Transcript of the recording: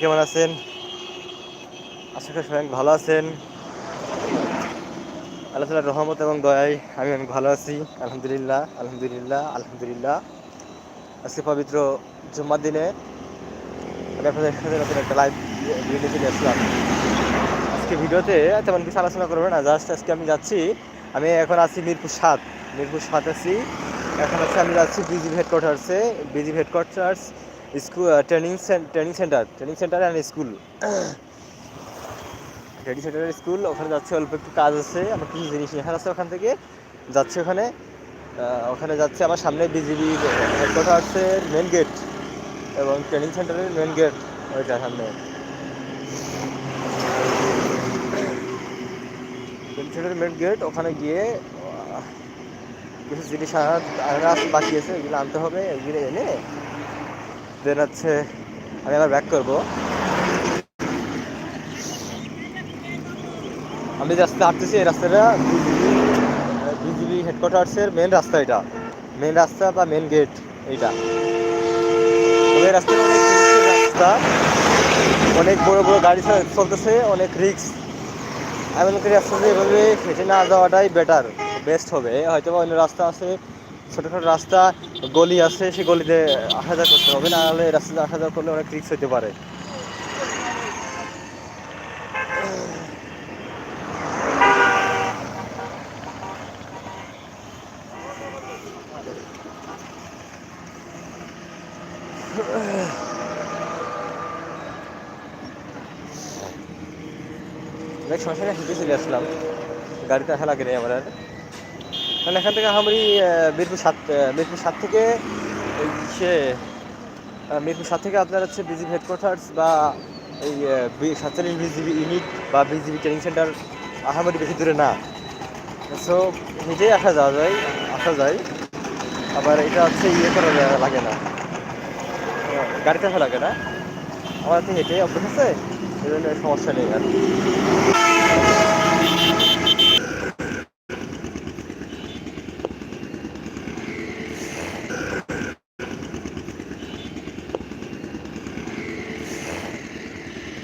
কেমন আছেন? আশা করি সবাই ভালো আছেন। আল্লাহ তালার রহমত এবং দয়ায় আমি অনেক ভালো আছি। আলহামদুলিল্লাহ আলহামদুলিল্লাহ আলহামদুলিল্লাহ। আজকে পবিত্র জুম্মার দিনে আমি আপনাদের সাথে নতুন একটা লাইভ ভিডিও চলে আসলাম। আজকে ভিডিওতে তেমন কিছু আলোচনা করব না জাস্ট আজকে আমি যাচ্ছি, আমি এখন আছি মিরপুর সাত। মিরপুর সাত আছি। এখন হচ্ছে আমি যাচ্ছি BGB হেডকোয়ার্টার্সে BGB headquarters school training training center training center and school training সেন্টারের স্কুল ওখানে যাচ্ছে, অল্প একটু কাজ আছে আমার কিছু জিনিস নেওয়ার আছে ওখান থেকে। যাচ্ছে ওখানে ওখানে যাচ্ছে আমার সামনে বিজিবি হেডকোয়ার্টার্সের মেন গেট এবং ট্রেনিং সেন্টারের মেন গেট ওইটা সামনে। ট্রেনিং সেন্টারের মেন গেট ওখানে গিয়ে কিছু জিনিস আনার বাকি আছে এগুলো আনতে হবে এগুলো এনে দেন হচ্ছে আমি আবার ব্যাক করব। আমি যে রাস্তায় হাঁটতেছি এই রাস্তাটা, বিজিবি হেডকোয়ার্টার্সের মেন রাস্তা এটা। মেন রাস্তা বা মেন গেট এইটা। এই অনেক রাস্তা। অনেক বড় বড় গাড়ি চলতেছে, অনেক রিক্স আমি মনে করি রাস্তাতে এভাবে হেঁটে না যাওয়াটাই বেটার বেস্ট হবে। হয়তো বা অন্য রাস্তা আছে ছোটোখাটো রাস্তা, গলি আছে সেই গলিতে আসা যাওয়া করতে হবে। না হলে রাস্তাতে আসা যাওয়া করলে অনেক রিক্স হতে পারে। অনেক সমস্যা হেঁটে চলে আসলাম। গাড়িতে আসা লাগে আমার আর। কারণ এখান থেকে আমি মিরপুর সাত মিরপুর সাত থেকে সে মিরপুর সাত থেকে আপনার হচ্ছে বিজিবি হেডকোয়ার্টার্স বা এই সাতচল্লিশ বিজিবি ইউনিট বা বিজিবি ট্রেনিং সেন্টার আহামরি বেশি দূরে না। সো হেঁটেই আসা যাওয়া যায়, আসা যায়। আবার এটা হচ্ছে ইয়ে করা লাগে না। গাড়িতে আসা লাগে না। আমার হেঁটে অভ্যাস আছে, এই জন্য সমস্যা নেই আর